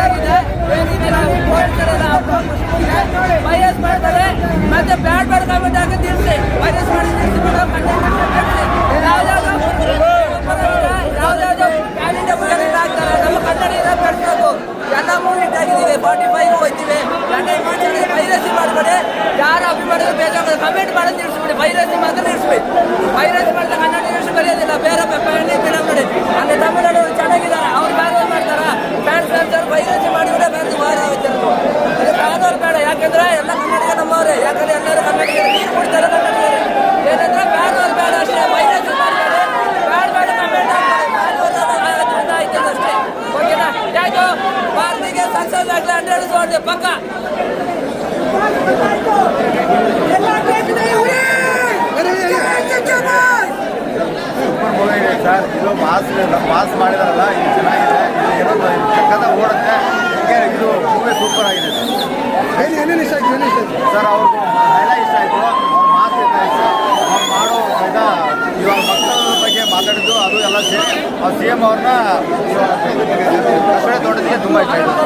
ಹಾಳಾಗಿದೆ ಈ ರೀತಿ ನಾವು ಪೊಲೀಸರೆಲ್ಲ ವೈರಸ್ ಮಾಡ್ತಾರೆ ಮತ್ತೆ ಬ್ಯಾಡ್ ಬ್ಯಾಡ್ ಕಾಮೆಂಟ್ ತಿಳಿಸಿ ವೈರಸ್ ಮಾಡಿ ತಿಳಿಸಿ ಮೇಡಮ್ ಯಾವ್ದಾವ್ದು ಕ್ಯಾಲಿಂಡ ಬುಲೆಟ್ ಹಾಕ್ತಾರೆ ನಮ್ಮ ಕನ್ನಡಿನ ಬೆಳೆಸೋದು ಎಲ್ಲ ಮೂಮೆಂಟ್ ಆಗಿದ್ದೀವಿ ಫಾರ್ಟಿ ಫೈವ್ ಹೋಯ್ತೀವಿ ಕನ್ನಡ ಮಾಡ್ತಾರೆ ವೈರಸಿ ಮಾಡಬೇಡಿ ಯಾರು ಅಭಿಮಾನಿಗಳು ಬೇಕಾಗುತ್ತೆ ಕಮೆಂಟ್ ಮಾಡೋದು ನಿಲ್ಲಿಸ್ಬಿಡಿ ವೈರಸಿ ಮಾತ್ರ ನಿಲ್ಲಿಸ್ಬೇಡಿ ವೈರಸ್ ಮಾಡಿದ ಕನ್ನಡ ಯಾಕಂದ್ರೆ ಎಲ್ಲರೂ ಕನ್ನಡಿಗರು ನೀರು ಕುಡಿತಾರೆ ಕನ್ನಡಿಗರು ಏನಂದ್ರೆ ಬ್ಯಾಡ್ ಅವ್ರು ಬ್ಯಾಡ ಅಷ್ಟೇ ಮೈಲೇಜ್ ಮಾಡ್ತಾರೆ ಬ್ಯಾಡ್ ಬೇಡ ಕಮೆಂಟ್ ಅಷ್ಟೇ ಓಕೆನಾ ಯಾಯ್ತು ಭಾರತಿಗೆ ಸಕ್ಸಸ್ ಆಗಲಿ ಹಂಡ್ರೆಡ್ ಸೋಡ್ದೆ ಪಕ್ಕ ಸರ್ ಇದು ಮಾಸ್ ಮಾಸ್ ಮಾಡಿದಾರಲ್ಲ ಇದು ಚೆನ್ನಾಗಿದೆ ಇದು ಏನೋ ಚಕ್ಕದ ಓಡುತ್ತೆ ಇದು ಮೂವಿ ಸೂಪರ್ ಆಗಿದೆ ಸರ್ ಏನೇನು ಇಷ್ಟ ಆಯ್ತು ಏನೇನು ಇಷ್ಟ ಆಯ್ತು ಸರ್ ಅವ್ರದ್ದು ಎಲ್ಲ ಇಷ್ಟ ಆಯಿತು. ಅವ್ರ ಮಾತು ಇಷ್ಟ ಅವ್ರು ಮಾಡೋ ಇದ, ಇವಾಗ ಮಕ್ಕಳ ಬಗ್ಗೆ ಮಾತಾಡಿದ್ದು ಅದು ಎಲ್ಲ ಸೇರಿ, ಅವ್ರು ಸಿ ಎಂ ಅವ್ರನ್ನ ದೊಡ್ಡದಿಗೆ ತುಂಬ ಇಷ್ಟ ಆಯಿತು.